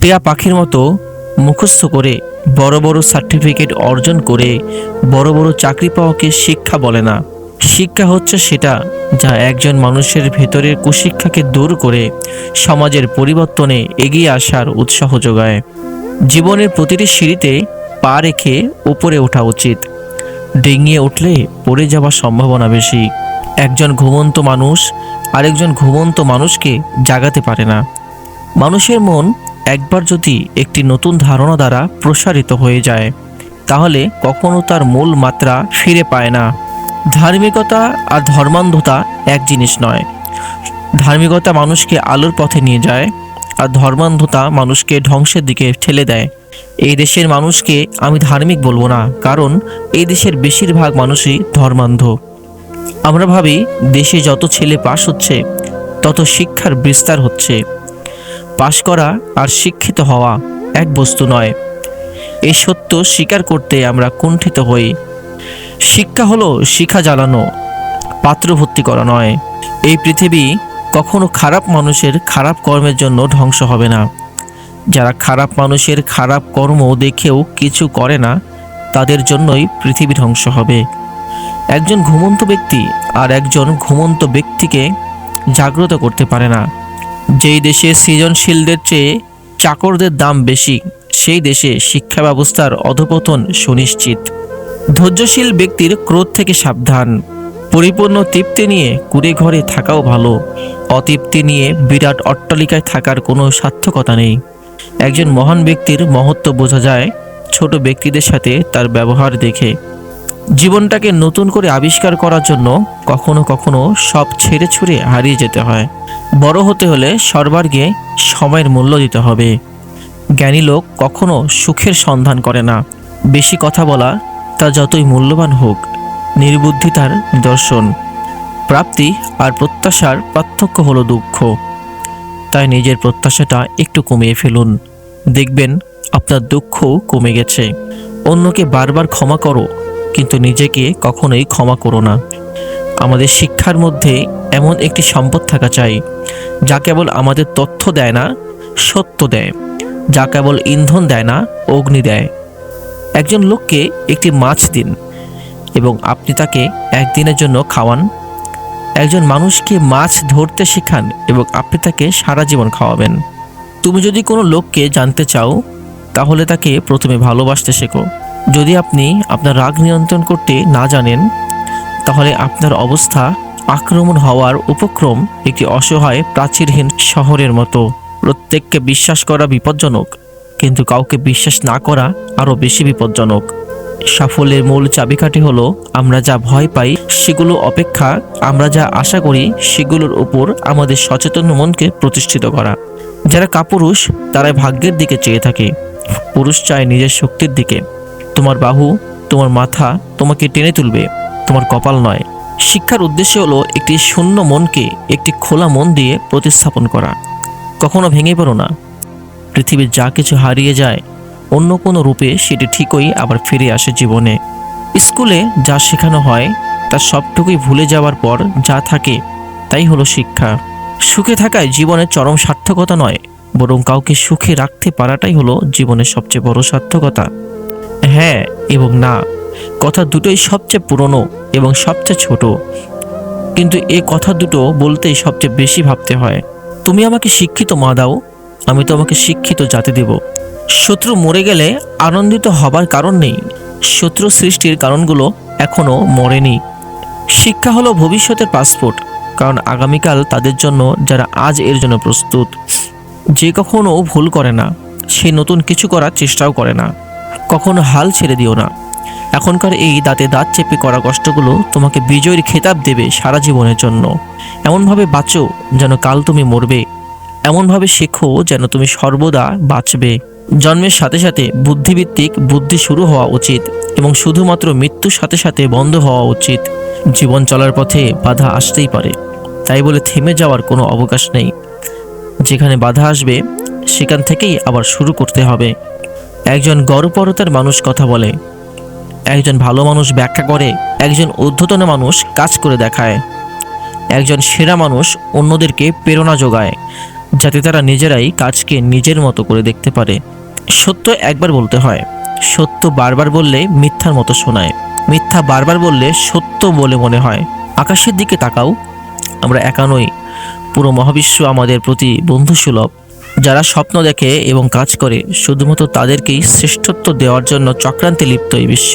টিয়া পাখির মতো মুখস্থ করে বড় বড় সার্টিফিকেট অর্জন করে বড় বড় চাকরি পাওয়াকে শিক্ষা বলে না। শিক্ষা হচ্ছে সেটা যা একজন মানুষের ভেতরের কুশিক্ষাকে দূর করে সমাজের পরিবর্তনে এগিয়ে আসার উৎসাহ যোগায়। জীবনের প্রতিটি সিঁড়িতে পা রেখে উপরে ওঠা উচিত। ডিঙিয়ে উঠলে পড়ে যাওয়ার সম্ভাবনা বেশি। একজন ঘুমন্ত মানুষ আরেকজন ঘুমন্ত মানুষকে জাগাতে পারে না। মানুষের মন একবার যদি একটি নতুন ধারণা দ্বারা প্রসারিত হয়ে যায়, তাহলে কখনো তার মূল মাত্রা ফিরে পায় না। ধার্মিকতা আর ধর্মান্ধতা এক জিনিস নয়। ধার্মিকতা মানুষকে আলোর পথে নিয়ে যায় আর ধর্মান্ধতা মানুষকে ধ্বংসের দিকে ঠেলে দেয়। এই দেশের মানুষকে আমি ধার্মিক বলব না, কারণ এই দেশের বেশিরভাগ মানুষই ধর্মান্ধ। আমরা ভাবি, দেশে যত ছেলে পাশ হচ্ছে, তত শিক্ষার বিস্তার হচ্ছে। পাশ করা আর শিক্ষিত হওয়া এক বস্তু নয়। এই সত্য স্বীকার করতে আমরা কুণ্ঠিত হই। শিক্ষা হলো শিখা জ্বালানো পাত্র ভর্তি করা নয়। এই পৃথিবী কখনো খারাপ মানুষের খারাপ কর্মের জন্য ধ্বংস হবে না। যারা খারাপ মানুষের খারাপ কর্ম দেখেও কিছু করে না, তাদের জন্যই পৃথিবী ধ্বংস হবে। একজন ঘুমন্ত ব্যক্তি আর একজন ঘুমন্ত ব্যক্তিকে জাগ্রত করতে পারে না। যেই দেশে সৃজনশীলদের চেয়ে চাকরদের দাম বেশি, সেই দেশে শিক্ষা ব্যবস্থার অধপতন সুনিশ্চিত। ধৈর্যশীল ব্যক্তির ক্রোধ থেকে সাবধান। পরিপূর্ণ তৃপ্তি নিয়ে কুড়ে ঘরে থাকাও ভালো। অতৃপ্তি নিয়ে বিরাট অট্টালিকায় থাকার কোনো সার্থকতা নেই। একজন মহান ব্যক্তির মহত্ব বোঝা যায় ছোট ব্যক্তিদের সাথে তার ব্যবহার দেখে। জীবনটাকে নতুন করে আবিষ্কার করার জন্য কখনো কখনো সব ছেড়ে ছুড়ে হারিয়ে যেতে হয়। বড় হতে হলে সর্বার্গে সময়ের মূল্য দিতে হবে। জ্ঞানী লোক কখনো সুখের সন্ধান করে না। বেশি কথা বলা তা যতই মূল্যবান হোক, নির্বুদ্ধি তার নিদর্শন। প্রাপ্তি আর প্রত্যাশার পার্থক্য হলো দুঃখ। তাই নিজের প্রত্যাশাটা একটু কমিয়ে ফেলুন। দেখবেন আপনার দুঃখও কমে গেছে। অন্যকে বারবার ক্ষমা করো কিন্তু নিজেকে কখনোই ক্ষমা করো না। আমাদের শিক্ষার মধ্যে এমন একটি সম্পদ থাকা চাই, যা কেবল আমাদের তথ্য দেয় না, সত্য দেয়, যা কেবল ইন্ধন দেয় না, অগ্নি দেয়। একজন লোককে একটি মাছ দিন এবং আপনি তাকে একদিনের জন্য খাওয়ান। একজন মানুষকে মাছ ধরতে শেখান এবং আপনি তাকে সারা জীবন খাওয়াবেন। তুমি যদি কোনো লোককে জানতে চাও, তাহলে তাকে প্রথমে ভালোবাসতে শেখো। যদি আপনি আপনার রাগ নিয়ন্ত্রণ করতে না জানেন, তাহলে আপনার অবস্থা আক্রমণ হওয়ার উপক্রম একটি অসহায় প্রাচীরহীন শহরের মতো। প্রত্যেককে বিশ্বাস করা বিপজ্জনক, কিন্তু কাউকে বিশ্বাস না করা আরও বেশি বিপজ্জনক। সাফল্যের মূল চাবিকাঠি হলো, আমরা যা ভয় পাই সেগুলো অপেক্ষা, আমরা যা আশা করি সেগুলোর উপর আমাদের সচেতন মনকে প্রতিষ্ঠিত করা। যারা কাপুরুষ তারা ভাগ্যের দিকে চেয়ে থাকে। পুরুষ চায় নিজের শক্তির দিকে। তোমার বাহু, তোমার মাথা তোমাকে টেনে তুলবে, তোমার কপাল নয়। শিক্ষার উদ্দেশ্য হলো একটি শূন্য মনকে একটি খোলা মন দিয়ে প্রতিস্থাপন করা। কখনো ভেঙে পড়ো না। পৃথিবীর যা কিছু হারিয়ে যায়, অন্য কোনো রূপে সেটি ঠিকই আবার ফিরে আসে জীবনে। স্কুলে যা শেখানো হয় তার সবটুকুই ভুলে যাওয়ার পর যা থাকে, তাই হলো শিক্ষা। সুখে থাকায় জীবনের চরম সার্থকতা নয়, বরং কাউকে সুখে রাখতে পারাটাই হলো জীবনের সবচেয়ে বড় সার্থকতা। হ্যাঁ এবং না। কথা দুটোই সবচেয়ে পুরনো এবং সবচেয়ে ছোট। কিন্তু এ কথা দুটো বলতেই সবচেয়ে বেশি ভাবতে হয়। তুমি আমাকে শিক্ষিত মা দাও, আমি তোমাকে শিক্ষিত জাতি দেব। শত্রু মরে গেলে আনন্দিত হবার কারণ নেই। শত্রু সৃষ্টির কারণগুলো এখনও মরেনি। শিক্ষা হলো ভবিষ্যতের পাসপোর্ট, কারণ আগামীকাল তাদের জন্য যারা আজ এর জন্য প্রস্তুত, যে কখনো ভুল করে না, সে নতুন কিছু করার চেষ্টাও করে না। কখনো হাল ছেড়ে দিও না। এখনকার এই দাঁতে দাঁত চেপে করা কষ্টগুলো তোমাকে বিজয়ের খেতাব দেবে সারা জীবনের জন্য। এমনভাবে বাঁচো যেন কাল তুমি মরবে। এমনভাবে শেখো যেন তুমি সর্বদা বাঁচবে। জন্মের সাথে সাথে বুদ্ধিভিত্তিক বুদ্ধি শুরু হওয়া উচিত এবং শুধুমাত্র মৃত্যুর সাথে সাথে বন্ধ হওয়া উচিত। জীবন চলার পথে বাধা আসতেই পারে। তাই বলে থেমে যাওয়ার কোনো অবকাশ নেই। যেখানে বাধা আসবে, সেখান থেকেই আবার শুরু করতে হবে। একজন গর্বপরতার মানুষ কথা বলে। একজন ভালো মানুষ ব্যাখ্যা করে। একজন ঊর্ধ্বতন মানুষ কাজ করে দেখায়। একজন সেরা মানুষ অন্যদেরকে প্রেরণা যোগায়, যাতে তারা নিজেরাই কাজকে নিজের মতো করে দেখতে পারে। সত্য একবার বলতে হয়। সত্য বারবার বললে মিথ্যার মতো শোনায়। মিথ্যা বারবার বললে সত্য বলে মনে হয়। আকাশের দিকে তাকাও। আমরা একা নই। পুরো মহাবিশ্ব আমাদের প্রতি বন্ধুসুলভ। যারা স্বপ্ন দেখে এবং কাজ করে, শুধুমাত্র তাদেরকেই শ্রেষ্ঠত্ব দেওয়ার জন্য চক্রান্তে লিপ্ত এই বিশ্ব।